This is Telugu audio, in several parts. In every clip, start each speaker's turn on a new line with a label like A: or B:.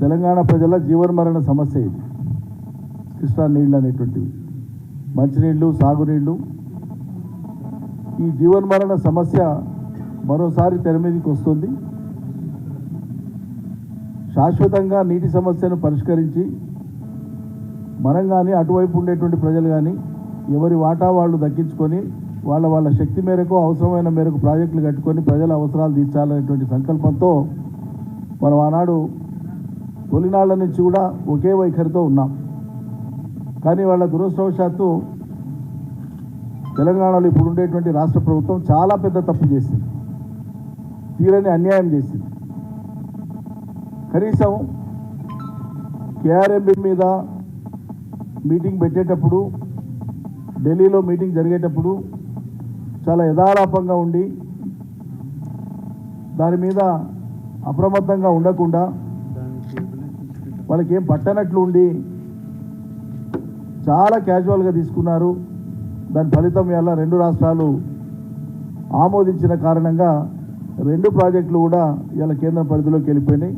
A: తెలంగాణ ప్రజల జీవనమరణ సమస్య ఇది. కృష్ణా నీళ్ళు అనేటువంటివి. మంచినీళ్ళు సాగునీళ్ళు. ఈ జీవన్మరణ సమస్య మరోసారి తెర మీదకి వస్తుంది. శాశ్వతంగా నీటి సమస్యను పరిష్కరించి మనం కానీ అటువైపు ఉండేటువంటి ప్రజలు కానీ ఎవరి వాటా వాళ్ళు దక్కించుకొని వాళ్ళ వాళ్ళ శక్తి మేరకు అవసరమైన మేరకు ప్రాజెక్టులు కట్టుకొని ప్రజల అవసరాలు తీర్చాలనేటువంటి సంకల్పంతో మనం ఆనాడు తొలినాళ్ళ నుంచి కూడా ఒకే వైఖరితో ఉన్నాం. కానీ వాళ్ళ దురదృష్టవశాత్తు తెలంగాణలో ఇప్పుడు ఉండేటువంటి రాష్ట్ర ప్రభుత్వం చాలా పెద్ద తప్పు చేసింది. తీరని అన్యాయం చేసింది. కనీసం కేఆర్ఎంబి మీద మీటింగ్ పెట్టేటప్పుడు ఢిల్లీలో మీటింగ్ జరిగేటప్పుడు చాలా యథాలాపంగా ఉండి దాని మీద అప్రమత్తంగా ఉండకుండా వాళ్ళకి ఏం పట్టనట్లు ఉండి చాలా క్యాజువల్గా తీసుకున్నారు. దాని ఫలితం వల్ల రెండు రాష్ట్రాలు ఆమోదించిన కారణంగా రెండు ప్రాజెక్టులు కూడా ఇలా కేంద్ర పరిధిలోకి వెళ్ళిపోయినాయి.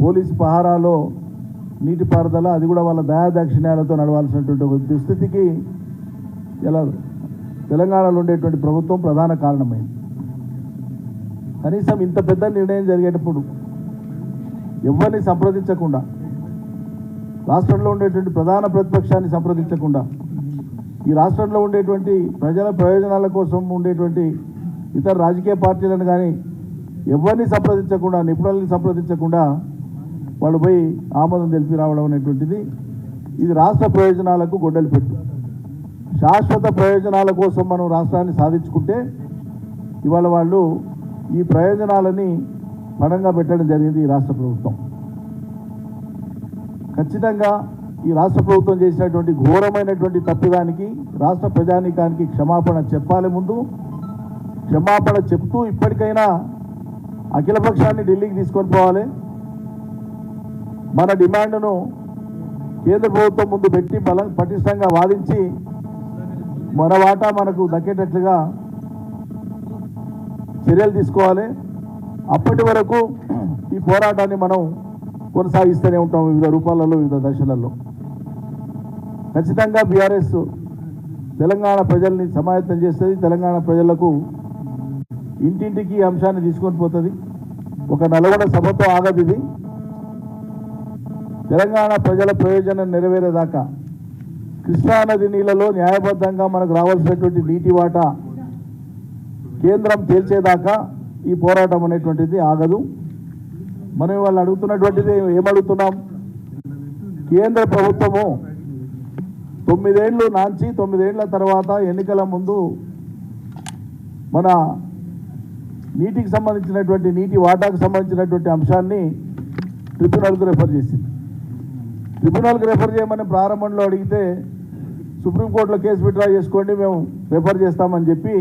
A: పోలీసు పహారాలో నీటిపారుదల అది కూడా వాళ్ళ దయాదాక్షిణ్యాలతో నడవాల్సినటువంటి ఒక దుస్థితికి ఇలా తెలంగాణలో ఉండేటువంటి ప్రభుత్వం ప్రధాన కారణమైంది. కనీసం ఇంత పెద్ద నిర్ణయం జరిగేటప్పుడు ఎవరిని సంప్రదించకుండా రాష్ట్రంలో ఉండేటువంటి ప్రధాన ప్రతిపక్షాన్ని సంప్రదించకుండా ఈ రాష్ట్రంలో ఉండేటువంటి ప్రజల ప్రయోజనాల కోసం ఉండేటువంటి ఇతర రాజకీయ పార్టీలను కానీ ఎవరిని సంప్రదించకుండా నిపుణుల్ని సంప్రదించకుండా వాళ్ళు పోయి ఆమోదం తెలిపి రావడం అనేటువంటిది ఇది రాష్ట్ర ప్రయోజనాలకు గొడ్డలి పెట్టు. శాశ్వత ప్రయోజనాల కోసం మనం రాష్ట్రాన్ని సాధించుకుంటే ఇవాళ వాళ్ళు ఈ ప్రయోజనాలని పడంగా పెట్టడం జరిగింది ఈ రాష్ట్ర ప్రభుత్వం. ఖచ్చితంగా ఈ రాష్ట్ర ప్రభుత్వం చేసినటువంటి ఘోరమైనటువంటి తప్పిదానికి రాష్ట్ర ప్రజానీకానికి క్షమాపణ చెప్పాలి ముందు. క్షమాపణ చెప్తూ ఇప్పటికైనా అఖిలపక్షాన్ని ఢిల్లీకి తీసుకొని పోవాలి. మన డిమాండ్ను కేంద్ర ప్రభుత్వం ముందు పెట్టి బలం పటిష్టంగా వాదించి మన వాటా మనకు దక్కేటట్లుగా చర్యలు తీసుకోవాలి. అప్పటి వరకు ఈ పోరాటాన్ని మనం కొనసాగిస్తూనే ఉంటాం వివిధ రూపాలలో వివిధ దశలలో. ఖచ్చితంగా బీఆర్ఎస్ తెలంగాణ ప్రజల్ని సమాయత్తం చేస్తుంది. తెలంగాణ ప్రజలకు ఇంటింటికి అంశాన్ని తీసుకొని పోతుంది. ఒక నలుగుడ సభతో ఆగదు ఇది. తెలంగాణ ప్రజల ప్రయోజనం నెరవేరేదాకా కృష్ణానది నీళ్ళలో న్యాయబద్ధంగా మనకు రావాల్సినటువంటి నీటి వాటా కేంద్రం తేల్చేదాకా ఈ పోరాటం అనేటువంటిది ఆగదు. మనం వాళ్ళు అడుగుతున్నటువంటిది ఏమడుగుతున్నాం? కేంద్ర ప్రభుత్వము. తొమ్మిదేళ్ళు నాంచి తొమ్మిదేళ్ళ తర్వాత ఎన్నికల ముందు మన నీటికి సంబంధించినటువంటి నీటి వాటాకు సంబంధించినటువంటి అంశాన్ని ట్రిబ్యునల్కు రెఫర్ చేసింది. ట్రిబ్యునల్కి రెఫర్ చేయమని ప్రారంభంలో అడిగితే సుప్రీంకోర్టులో కేసు విత్డ్రా చేసుకోండి మేము రెఫర్ చేస్తామని చెప్పి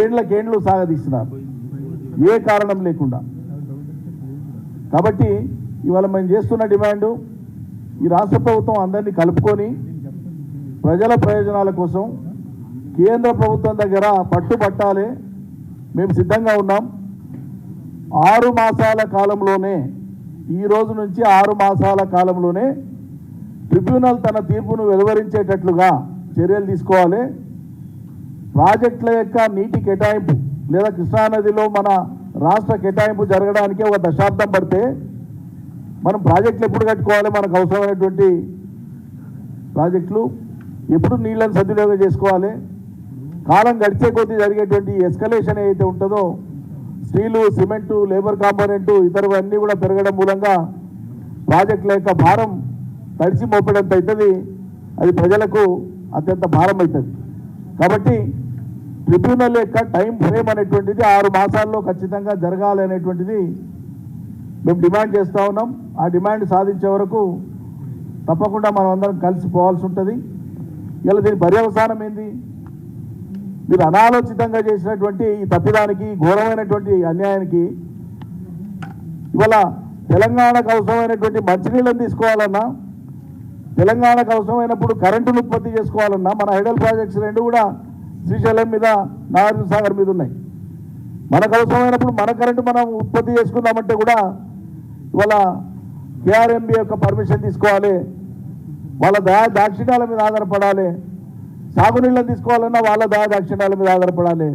A: ఏండ్లకేండ్లు సాగదీస్తున్నారు ఏ కారణం లేకుండా. కాబట్టి ఇవాళ మేము చేస్తున్న డిమాండు ఈ రాష్ట్ర ప్రభుత్వం అందరినీ కలుపుకొని ప్రజల ప్రయోజనాల కోసం కేంద్ర ప్రభుత్వం దగ్గర పట్టుబట్టాలి మేము సిద్ధంగా ఉన్నాం. ఆరు మాసాల కాలంలోనే ఈ రోజు నుంచి ఆరు మాసాల కాలంలోనే ట్రిబ్యునల్ తన తీర్పును వెలువరించేటట్లుగా చర్యలు తీసుకోవాలి. ప్రాజెక్టుల యొక్క నీటి కేటాయింపు లేదా కృష్ణానదిలో మన రాష్ట్ర కేటాయింపు జరగడానికి ఒక దశాబ్దం పడితే మనం ప్రాజెక్టులు ఎప్పుడు కట్టుకోవాలి? మనకు అవసరమైనటువంటి ప్రాజెక్టులు ఎప్పుడు నీళ్ళని సద్వినియోగం చేసుకోవాలి? కాలం గడిచే కొద్దీ జరిగేటువంటి ఎస్కలేషన్ ఏదైతే ఉంటుందో స్టీలు సిమెంటు లేబర్ కాంపోనెంటు ఇతరవన్నీ కూడా పెరగడం మూలంగా ప్రాజెక్టుల యొక్క భారం తడిచి మోపడంత అవుతుంది అది ప్రజలకు అత్యంత భారం అవుతుంది కాబట్టి ట్రిబ్యునల్ యొక్క టైం ఫ్రేమ్ అనేటువంటిది ఆరు మాసాల్లో ఖచ్చితంగా జరగాలి అనేటువంటిది మేము డిమాండ్ చేస్తూ ఉన్నాం. ఆ డిమాండ్ సాధించే వరకు తప్పకుండా మనం అందరం కలిసి పోవాల్సి ఉంటుంది. ఇలా దీని పర్యవసానం ఏంది? మీరు అనాలోచితంగా చేసినటువంటి ఈ తప్పిదానికి ఘోరమైనటువంటి అన్యాయానికి ఇవాళ తెలంగాణకు అవసరమైనటువంటి మంచినీళ్ళని తీసుకోవాలన్నా తెలంగాణకు అవసరమైనప్పుడు కరెంటును ఉత్పత్తి చేసుకోవాలన్నా మన హైడల్ ప్రాజెక్ట్స్ రెండు కూడా శ్రీశైలం మీద నాగార్జున సాగర్ మీద ఉన్నాయి. మనకు అవసరమైనప్పుడు మన కరెంటు మనం ఉత్పత్తి చేసుకుందామంటే కూడా ఇవాళ కేఆర్ఎంబి యొక్క పర్మిషన్ తీసుకోవాలి. వాళ్ళ దయా దాక్షిణ్యాల మీద ఆధారపడాలి. సాగునీళ్ళని తీసుకోవాలన్నా వాళ్ళ దయా దాక్షిణ్యాల మీద ఆధారపడాలి.